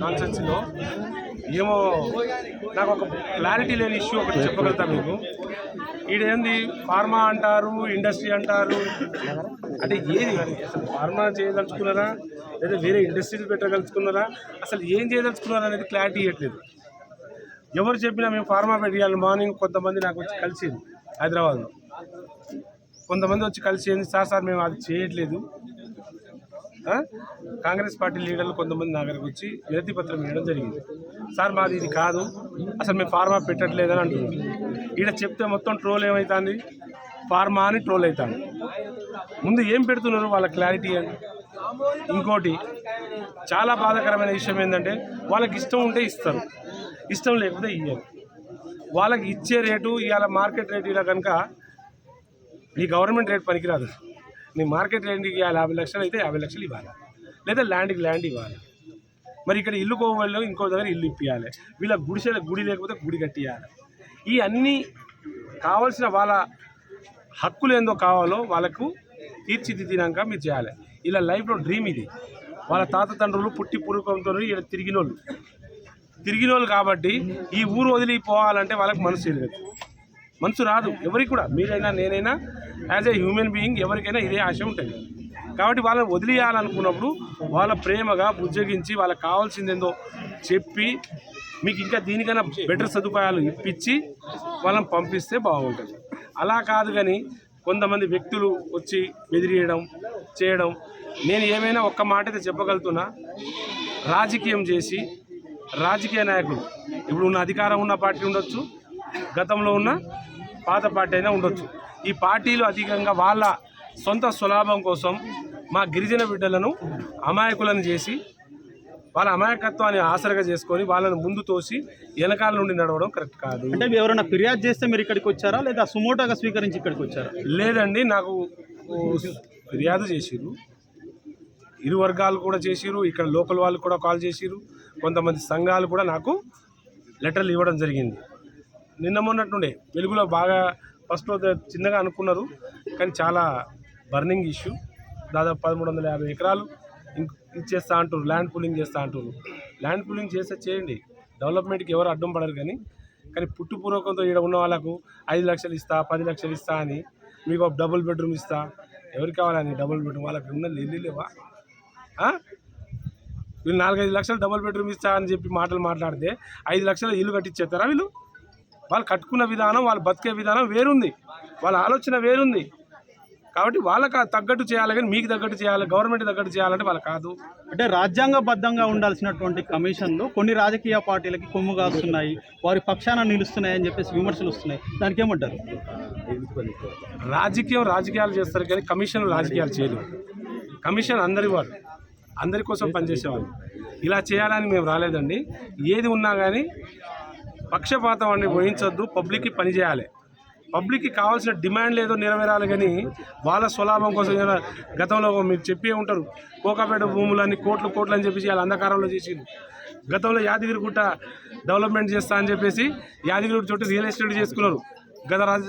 కాన్స్టెన్సీలో ఏమో నాకు ఒక క్లారిటీ లేని ఇష్యూ ఒకటి చెప్పగలుగుతా మీకు. ఈడేంది? ఫార్మా అంటారు ఇండస్ట్రీ అంటారు. అంటే ఏది? అసలు ఫార్మా చేయదలుచుకున్నారా? లేదా వేరే ఇండస్ట్రీలు పెట్టగలుచుకున్నారా అసలు ఏం చేయదలుచుకున్నారా అనేది క్లారిటీ ఇవ్వట్లేదు. ఎవరు చెప్పినా మేము ఫార్మా పెట్టాలి మార్నింగ్ కొంతమంది నాకు వచ్చి కలిసింది హైదరాబాద్లో. కొంతమంది వచ్చి కలిసి సార్ సార్ మేము అది చేయట్లేదు. కాంగ్రెస్ పార్టీ లీడర్లు కొంతమంది నా దగ్గరకు వచ్చి వినతి పత్రం ఇవ్వడం జరిగింది. సార్ మాది ఇది కాదు. అసలు మేము ఫార్మా పెట్టట్లేదని అంటున్నారు. ఈడ చెప్తే మొత్తం ట్రోల్ ఏమవుతుంది ఫార్మా అని ట్రోల్ అవుతాను ముందు ఏం పెడుతున్నారు వాళ్ళ క్లారిటీ అని? ఇంకోటి చాలా బాధాకరమైన విషయం ఏంటంటే వాళ్ళకి ఇష్టం ఉంటే ఇస్తారు. ఇష్టం లేకపోతే ఇయ్యరు. వాళ్ళకి ఇచ్చే రేటు ఇవాళ మార్కెట్ రేటు ఇలా కనుక ఈ గవర్నమెంట్ రేట్ పనికిరాదు. నీ మార్కెట్ రేట్కి ఇవాళ యాభై లక్షలు అయితే యాభై లక్షలు ఇవ్వాలి? లేదా ల్యాండ్కి ల్యాండ్ ఇవ్వాలి? మరి ఇక్కడ ఇల్లు కోవాలి ఇంకో దగ్గర ఇల్లు ఇప్పియాలి. వీళ్ళ గుడిసె గుడి లేకపోతే గుడి కట్టియాలి. ఈ అన్నీ కావాల్సిన వాళ్ళ హక్కులు ఏందో కావాలో వాళ్ళకు తీర్చిదిద్దినాక మీరు చేయాలి. ఇలా లైఫ్లో డ్రీమ్ ఇది. వాళ్ళ తాత తండ్రులు పుట్టి పూర్వకంతో ఇక్కడ తిరిగినోళ్ళు. తిరిగినోళ్ళు కాబట్టి ఈ ఊరు వదిలి పోవాలంటే వాళ్ళకి మనసు తెలియదు మనసు రాదు. ఎవరికి కూడా. మీరైనా నేనైనా యాజ్ ఏ హ్యూమన్ బీయింగ్ ఎవరికైనా ఇదే ఆశ ఉంటుంది. కాబట్టి వాళ్ళని వదిలేయాలనుకున్నప్పుడు వాళ్ళ ప్రేమగా బుజ్జగించి వాళ్ళకి కావాల్సిందేందో చెప్పి మీకు ఇంకా దీనికైనా బెటర్ సదుపాయాలు ఇప్పించి వాళ్ళని పంపిస్తే బాగుంటుంది. అలా కాదు కానీ కొంతమంది వ్యక్తులు వచ్చి బెదిరియడం చేయడం. నేను ఏమైనా ఒక్క మాట అయితే చెప్పగలుగుతున్నా. రాజకీయం చేసి రాజకీయ నాయకులు. ఇప్పుడు ఉన్న అధికారం ఉన్న పార్టీ ఉండొచ్చు. గతంలో ఉన్న పాత పార్టీ అయినా ఉండొచ్చు. ఈ పార్టీలు అధికంగా వాళ్ళ సొంత స్వలాభం కోసం మా గిరిజన బిడ్డలను అమాయకులను చేసి వాళ్ళ అమాయకత్వాన్ని ఆసరగా చేసుకొని వాళ్ళని ముందు తోసి వెనకాల నుండి నడవడం కరెక్ట్ కాదు. అంటే ఎవరైనా ఫిర్యాదు చేస్తే మీరు ఇక్కడికి వచ్చారా? లేదా సుమోటోగా స్వీకరించి ఇక్కడికి వచ్చారా? లేదండి నాకు ఫిర్యాదు చేసిరు ఇరు వర్గాలు కూడా చేసిరు ఇక్కడ లోకల్ వాళ్ళు కూడా కాల్ చేసిరు కొంతమంది సంఘాలు కూడా నాకు లెటర్లు ఇవ్వడం జరిగింది. నిన్న మొన్నట్టుండే వెలుగులో బాగా ఫస్ట్ చిన్నగా అనుకున్నారు కానీ చాలా బర్నింగ్ ఇష్యూ దాదాపు పదమూడు వందల యాభై ఎకరాలు ఇచ్చేస్తా అంటారు ల్యాండ్ పూలింగ్ చేస్తా అంటారు ల్యాండ్ పూలింగ్ చేస్తే చేయండి. డెవలప్మెంట్కి ఎవరు అడ్డం పడరు కానీ కానీ పుట్టుపూర్వకంతో ఇక్కడ ఉన్న వాళ్ళకు ఐదు లక్షలు ఇస్తా పది లక్షలు ఇస్తా అని మీకు ఒక డబుల్ బెడ్రూమ్ ఇస్తా ఎవరికి కావాలని డబుల్ బెడ్రూమ్ వాళ్ళకి ఉన్న ఇల్లు లేవా? వీళ్ళు నాలుగైదు లక్షలు డబుల్ బెడ్రూమ్ ఇస్తా అని చెప్పి మాటలు మాట్లాడితే ఐదు లక్షలు ఇల్లు కట్టించేస్తారా వీళ్ళు? వాళ్ళు కట్టుకున్న విధానం వాళ్ళు బతికే విధానం వేరుంది. వాళ్ళ ఆలోచన వేరుంది. కాబట్టి వాళ్ళకి తగ్గట్టు చేయాలి కానీ మీకు తగ్గట్టు చేయాలి గవర్నమెంట్ తగ్గట్టు చేయాలంటే వాళ్ళు కాదు. అంటే రాజ్యాంగబద్ధంగా ఉండాల్సినటువంటి కమిషన్లు కొన్ని రాజకీయ పార్టీలకి కొమ్ము కాస్తున్నాయి వారి పక్షాన నిలుస్తున్నాయి అని చెప్పేసి విమర్శలు వస్తున్నాయి. దానికి ఏమంటారు? రాజకీయం రాజకీయాలు చేస్తారు కానీ కమిషన్ రాజకీయాలు చేయలేరు కమిషన్ అందరి వారు అందరి కోసం పనిచేసేవాళ్ళు. ఇలా చేయాలని మేము రాలేదండి. ఏది ఉన్నా కానీ పక్షపాతం అని వహించొద్దు పబ్లిక్కి పని చేయాలి. పబ్లిక్కి కావాల్సిన డిమాండ్ లేదో నెరవేరాలి కానీ వాళ్ళ స్వలాభం కోసం గతంలో మీరు చెప్పే ఉంటారు కోకాపేట భూములన్నీ కోట్లు కోట్లు అని చెప్పేసి వాళ్ళ అంధకారంలో చేసింది గతంలో యాదగిరిగుట్ట డెవలప్మెంట్ చేస్తా అని చెప్పేసి యాదగిరి చుట్టూ రియల్ ఎస్టేట్ చేసుకున్నారు గత రాజ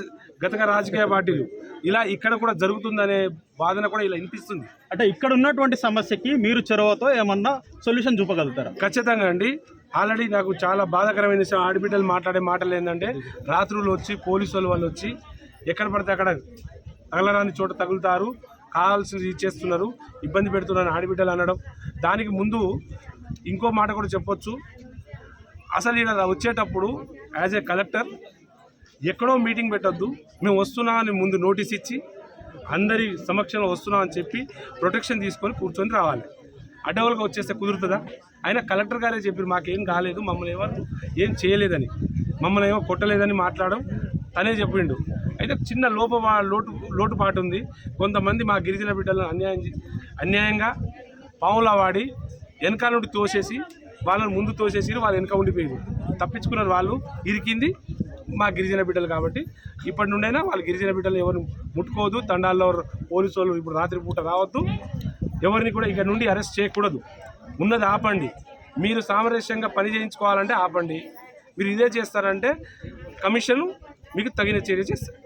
గతంగా రాజకీయ పార్టీలు. ఇలా ఇక్కడ కూడా జరుగుతుందనే వాదన కూడా ఇలా వినిపిస్తుంది. అంటే ఇక్కడ ఉన్నటువంటి సమస్యకి మీరు చొరవతో ఏమన్నా సొల్యూషన్ చూపగలుగుతారా? ఖచ్చితంగా అండి. ఆల్రెడీ నాకు చాలా బాధాకరమైన విషయం ఆడబిడ్డలు మాట్లాడే మాటలు ఏంటంటే రాత్రులు వచ్చి పోలీసు వాళ్ళు వాళ్ళు వచ్చి ఎక్కడ పడితే అక్కడ తగలరాని చోట తగులుతారు కావాల్సింది ఇచ్చేస్తున్నారు ఇబ్బంది పెడుతున్నారు ఆడబిడ్డలు అనడం. దానికి ముందు ఇంకో మాట కూడా చెప్పొచ్చు. అసలు ఇక్కడ వచ్చేటప్పుడు యాజ్ ఏ కలెక్టర్ ఎక్కడో మీటింగ్ పెట్టొద్దు మేము వస్తున్నామని ముందు నోటీస్ ఇచ్చి అందరి సమక్షంలో వస్తున్నామని చెప్పి ప్రొటెక్షన్ తీసుకొని కూర్చొని రావాలి. అడ్డవలుగా వచ్చేస్తే కుదురుతుందా? అయినా కలెక్టర్ గారే చెప్పారు మాకేం కాలేదు మమ్మల్ని ఎవరు ఏం చేయలేదని మమ్మల్ని ఏమో కొట్టలేదని మాట్లాడడం తనే చెప్పిండు. అయితే చిన్న లోప లోటు లోటుపాటు ఉంది. కొంతమంది మా గిరిజన బిడ్డలను అన్యాయం చే- అన్యాయంగా పావులా వాడి వెనకాల నుండి తోసేసి వాళ్ళని ముందు తోసేసి వాళ్ళు వెనక ఉండిపోయారు తప్పించుకున్నారు వాళ్ళు ఇరికింది మా గిరిజన బిడ్డలు కాబట్టి ఇప్పటి నుండైనా వాళ్ళ గిరిజన బిడ్డలు ఎవరు ముట్టుకోవద్దు తండాల్లో పోలీసు వాళ్ళు ఇప్పుడు రాత్రిపూట రావద్దు. ఎవరిని కూడా ఇక్కడ నుండి అరెస్ట్ చేయకూడదు. ఉన్నది ఆపండి. మీరు సామరస్యంగా పని చేయించుకోవాలంటే ఆపండి. మీరు ఇదే చేస్తారంటే కమిషన్ మీకు తగిన చర్య చేస్తారు.